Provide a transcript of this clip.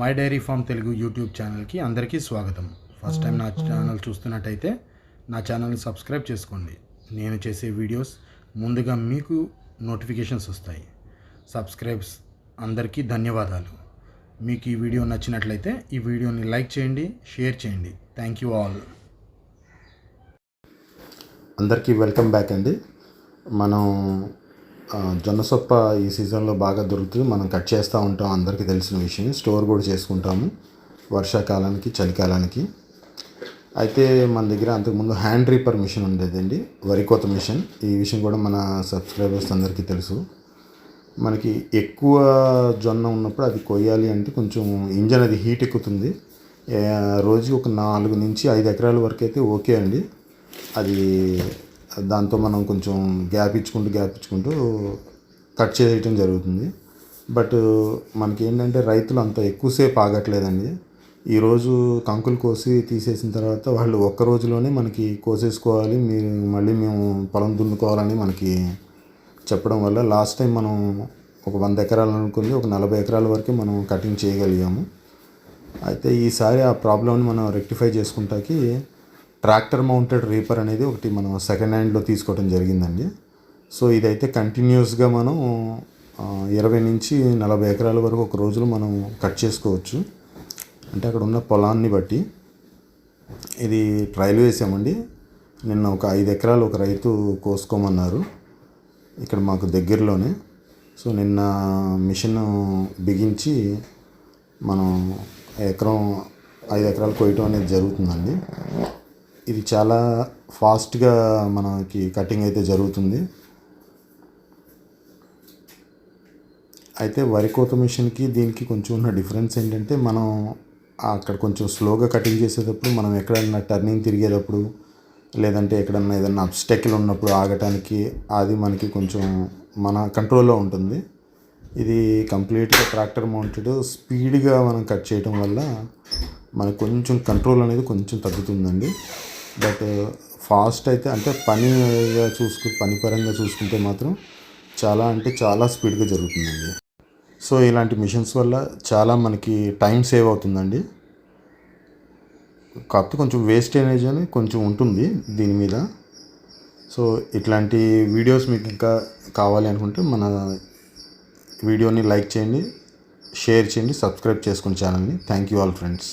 My dairy farm Telugu YouTube ఛానల్కి అందరికీ స్వాగతం. ఫస్ట్ టైం నా ఛానల్ చూస్తున్నట్టయితే నా ఛానల్ని సబ్స్క్రైబ్ చేసుకోండి. నేను చేసే వీడియోస్ ముందుగా మీకు నోటిఫికేషన్స్ వస్తాయి. సబ్స్క్రైబ్స్ అందరికీ ధన్యవాదాలు. మీకు ఈ వీడియో నచ్చినట్లయితే ఈ వీడియోని లైక్ చేయండి షేర్ చేయండి. Thank you all. అందరికీ వెల్కమ్ బ్యాక్ అండి. మనం జొన్నసొప్ప జొన్న సొప్ప ఈ సీజన్లో బాగా దొరుకుతుంది. మనం కట్ చేస్తూ ఉంటాం అందరికీ తెలిసిన విషయం స్టోర్ కూడా చేసుకుంటాము వర్షాకాలానికి చలికాలానికి. అయితే మన దగ్గర అంతకుముందు హ్యాండ్ రీపర్ మిషన్ ఉండేదండి వరి కోత మిషన్. ఈ విషయం కూడా మన సబ్స్క్రైబర్స్ అందరికీ తెలుసు. మనకి ఎక్కువ జొన్న ఉన్నప్పుడు అది కొయ్యాలి అంటే కొంచెం ఇంజన్ అది హీట్ ఎక్కుతుంది. రోజుకి రోజు ఒక నాలుగు నుంచి ఐదు ఎకరాల వరకు అయితే ఓకే అండి. అది దాంతో మనం కొంచెం గ్యాప్ ఇచ్చుకుంటూ గ్యాప్ ఇచ్చుకుంటూ కట్ చేయటం జరుగుతుంది. బట్ మనకి ఏంటంటే రైతులు అంత ఎక్కువసేపు ఆగట్లేదండి. ఈరోజు కంకులు కోసి తీసేసిన తర్వాత వాళ్ళు ఒక్క రోజులోనే మనకి కోసేసుకోవాలి మీరు మళ్ళీ మేము పొలం దున్నుకోవాలని మనకి చెప్పడం వల్ల లాస్ట్ టైం మనం ఒక వంద ఎకరాలు అనుకుంది ఒక నలభై ఎకరాల వరకు మనం కటింగ్ చేయగలిగాము. అయితే ఈసారి ఆ ప్రాబ్లమ్ని మనం రెక్టిఫై చేసుకుంటాకి ట్రాక్టర్ మౌంటెడ్ రీపర్ అనేది ఒకటి మనం సెకండ్ హ్యాండ్లో తీసుకోవడం జరిగిందండి. సో ఇదైతే కంటిన్యూస్గా మనం ఇరవై నుంచి నలభై ఎకరాల వరకు ఒక రోజులో మనం కట్ చేసుకోవచ్చు. అంటే అక్కడ ఉన్న పొలాన్ని బట్టి ఇది ట్రయల్ వేసామండి. నిన్న ఒక ఐదు ఎకరాలు ఒక రైతు కోసుకోమన్నారు ఇక్కడ మాకు దగ్గరలోనే. సో నిన్న మిషన్ బిగించి మనం ఎకరం ఐదు ఎకరాలు కొయ్యటం అనేది జరుగుతుందండి. ఇది చాలా ఫాస్ట్గా మనకి కటింగ్ అయితే జరుగుతుంది. అయితే వరి కోత మిషన్కి దీనికి కొంచెం ఉన్న డిఫరెన్స్ ఏంటంటే మనం అక్కడ కొంచెం స్లోగా కటింగ్ చేసేటప్పుడు మనం ఎక్కడన్నా టర్నింగ్ తిరిగేటప్పుడు లేదంటే ఎక్కడన్నా ఏదన్నా అబ్స్టెకిల్ ఉన్నప్పుడు ఆగటానికి అది మనకి కొంచెం మన కంట్రోల్లో ఉంటుంది. ఇది కంప్లీట్గా ట్రాక్టర్ మౌంటెడ్ స్పీడ్గా మనం కట్ చేయడం వల్ల మనకు కొంచెం కంట్రోల్ అనేది కొంచెం తగ్గుతుందండి. బట్ ఫాస్ట్ అయితే అంటే పనిగా చూసుకు పని పరంగా చూసుకుంటే మాత్రం చాలా అంటే చాలా స్పీడ్గా జరుగుతుందండి. సో ఇలాంటి మిషన్స్ వల్ల చాలా మనకి టైం సేవ్ అవుతుందండి. కాకపోతే కొంచెం వేస్టేజ్ అని కొంచెం ఉంటుంది దీని మీద. సో ఇట్లాంటి వీడియోస్ మీకు ఇంకా కావాలి అనుకుంటే మన వీడియోని లైక్ చేయండి షేర్ చేయండి సబ్స్క్రైబ్ చేసుకుని ఛానల్ని. Thank you all friends.